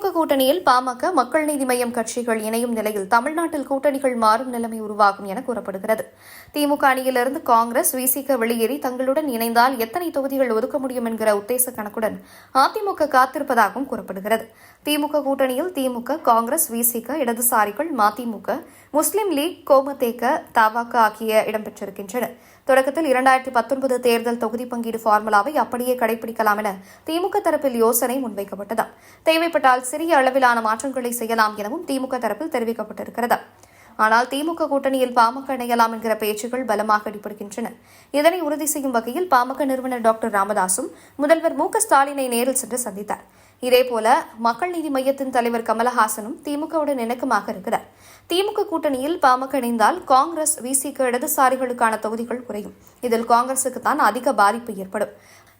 திமுக கூட்டணியில் பாமக மக்கள் நீதி மய்யம் கட்சிகள் இணையும் நிலையில் தமிழ்நாட்டில் கூட்டணிகள் மாறும் நிலைமை உருவாகும் என கூறப்படுகிறது. திமுக அணியிலிருந்து காங்கிரஸ் விசிக வெளியேறி தங்களுடன் இணைந்தால் எத்தனை தொகுதிகள் ஒதுக்க முடியும் என்கிற உத்தேச கணக்குடன் அதிமுக காத்திருப்பதாகவும் கூறப்படுகிறது. திமுக கூட்டணியில் திமுக காங்கிரஸ் விசிக இடதுசாரிகள் மதிமுக முஸ்லிம் லீக் கோமதேக தவாக ஆகிய இடம்பெற்றிருக்கின்றன. தொடக்கத்தில் இரண்டாயிரத்தி பத்தொன்பது தேர்தல் தொகுதி பங்கீடு ஃபார்முலாவை அப்படியே கடைபிடிக்கலாம் என திமுக தரப்பில் யோசனை முன்வைக்கப்பட்டது. தேவைப்பட்டால் சிறிய அளவிலான மாற்றங்களை செய்யலாம் எனவும் திமுக தரப்பில் தெரிவிக்கப்பட்டிருக்கிறது. ஆனால் திமுக கூட்டணியில் பாமக இணையலாம் என்கிற பேச்சுகள் பலமாக அடிபடுகின்றன. இதனை உறுதி செய்யும் வகையில் பாமக நிறுவனர் டாக்டர் ராமதாசும் முதல்வர் மு ஸ்டாலினை நேரில் சென்று சந்தித்தார். இதேபோல மக்கள் நீதி மையத்தின் தலைவர் கமலஹாசனும் திமுகவுடன் இணக்கமாக இருக்கிறார். திமுக கூட்டணியில் பாமக இணைந்தால் காங்கிரஸ் விசிக இடதுசாரிகளுக்கான தொகுதிகள் குறையும். இதில் காங்கிரசுக்கு தான் அதிக பாதிப்பு ஏற்படும்.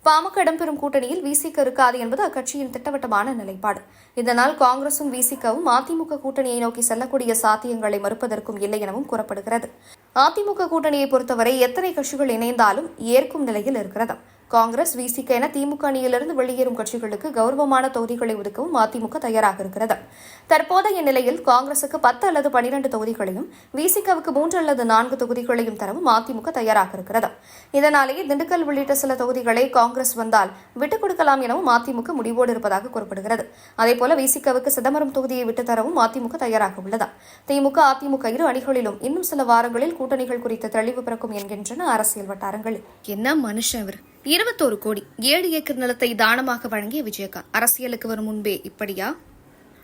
பாமக இடம்பெறும் கூட்டணியில் விசிக இருக்காது என்பது அக்கட்சியின் திட்டவட்டமான நிலைப்பாடு. இதனால் காங்கிரசும் விசிகவும் அதிமுக கூட்டணியை நோக்கி செல்லக்கூடிய சாத்தியங்களை மறுப்பதற்கும் இல்லை எனவும் கூறப்படுகிறது. அதிமுக கூட்டணியை பொறுத்தவரை எத்தனை கட்சிகள் இணைந்தாலும் ஏற்கும் நிலையில் இருக்கிறது காங்கிரஸ் விசிக என திமுக அணியிலிருந்து வெளியேறும் கட்சிகளுக்கு கௌரவமான தொகுதிகளை ஒதுக்கவும் அதிமுக தயாராக இருக்கிறது. தற்போதைய நிலையில் காங்கிரசுக்கு பத்து அல்லது பனிரெண்டு தொகுதிகளையும் விசிகவுக்கு மூன்று அல்லது நான்கு தொகுதிகளையும் தரவும் அதிமுக தயாராக இருக்கிறது. இதனாலேயே திண்டுக்கல் உள்ளிட்ட சில தொகுதிகளை காங்கிரஸ் வந்தால் விட்டுக் கொடுக்கலாம் எனவும் அதிமுக முடிவோடு இருப்பதாக கூறப்படுகிறது. அதேபோல விசிகவுக்கு சிதம்பரம் தொகுதியை விட்டு தரவும் அதிமுக தயாராக உள்ளது. திமுக அதிமுக இரு அணிகளிலும் இன்னும் சில வாரங்களில் கூட்டணிகள் குறித்த தெளிவு பிறக்கும் என்கின்றன அரசியல் வட்டாரங்களில். என்ன மனுஷன் அவர் இருபத்தோரு கோடி ஏழு ஏக்கர் நிலத்தை தானமாக வழங்கிய விஜயகாந்த். அரசியலுக்கு வரும் முன்பே இப்படியா?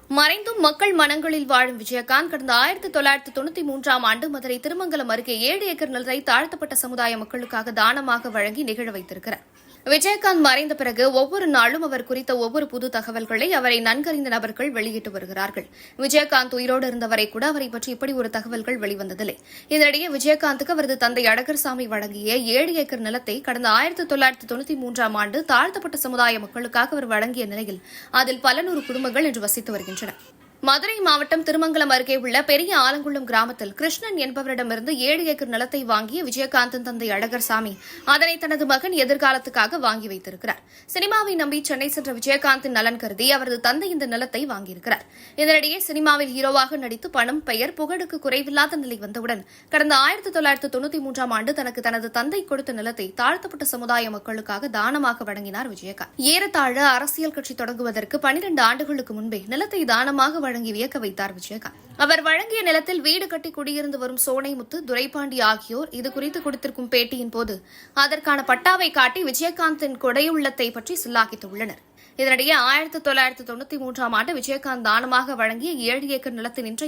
மறைந்தும் மக்கள் மனங்களில் வாழும் விஜயகாந்த் கடந்த ஆயிரத்தி தொள்ளாயிரத்தி தொண்ணூத்தி மூன்றாம் ஆண்டு மதுரை திருமங்கலம் அருகே ஏழு ஏக்கர் நிலத்தை தாழ்த்தப்பட்ட சமுதாய மக்களுக்காக தானமாக வழங்கி நிகழ வைத்திருக்கிறார். விஜயகாந்த் மறைந்த பிறகு ஒவ்வொரு நாளும் அவர் குறித்த ஒவ்வொரு புது தகவல்களை அவரை நன்கறிந்த நபர்கள் வெளியிட்டு வருகிறார்கள். விஜயகாந்த் உயிரோடு இருந்தவரை கூட அவரை பற்றி இப்படி ஒரு தகவல்கள் வெளிவந்ததில்லை. இதனிடையே விஜயகாந்துக்கு அவரது தந்தை அடகர்சாமி வழங்கிய ஏழு ஏக்கர் நிலத்தை கடந்த ஆயிரத்தி தொள்ளாயிரத்தி தொண்ணூத்தி மூன்றாம் ஆண்டு தாழ்த்தப்பட்ட சமுதாய மக்களுக்காக அவர் வழங்கிய நிலையில் அதில் பல நூறு குடும்பங்கள் இன்று வசித்து வருகின்றன. மதுரை மாவட்டம் திருமங்கலம் அருகே உள்ள பெரிய ஆலங்குளம் கிராமத்தில் கிருஷ்ணன் என்பவரிடமிருந்து ஏழு ஏக்கர் நிலத்தை வாங்கிய விஜயகாந்தன் தந்தை அழகர்சாமி அதனை தனது மகன் எதிர்காலத்துக்காக வாங்கி வைத்திருக்கிறார். சினிமாவை நம்பி சென்னை சென்ற விஜயகாந்தின் நலன் கருதி அவரது தந்தை இந்த நிலத்தை வாங்கியிருக்கிறார். இதனிடையே சினிமாவில் ஹீரோவாக நடித்து பணம் பெயர் புகழுக்கு குறைவில்லாத நிலை வந்தவுடன் கடந்த ஆயிரத்தி தொள்ளாயிரத்து தொண்ணூத்தி மூன்றாம் ஆண்டு தனக்கு தனது தந்தை கொடுத்த நிலத்தை தாழ்த்தப்பட்ட சமுதாய மக்களுக்காக தானமாக வழங்கினார் விஜயகாந்த். ஏறத்தாழ அரசியல் கட்சி தொடங்குவதற்கு பனிரெண்டு ஆண்டுகளுக்கு முன்பே நிலத்தை தானமாக வழங்கி வியக்க வைத்தார் விஜயகாந்த். அவர் வழங்கிய நிலத்தில் வீடு கட்டி குடியிருந்து வரும் சோனைமுத்து துரைபாண்டி ஆகியோர் இது குறித்து கொடுத்திருக்கும் பேட்டியின் போது அதற்கான பட்டாவை காட்டி விஜயகாந்தின் கொடையுள்ளத்தை பற்றி சில்லாக்கித்துள்ளனர் இதனிடையே ஆயிரத்தி தொள்ளாயிரத்து தொண்ணூத்தி மூன்றாம் ஆண்டு விஜயகாந்த் தானமாக வழங்கிய ஏழு ஏக்கர் நிலத்தின்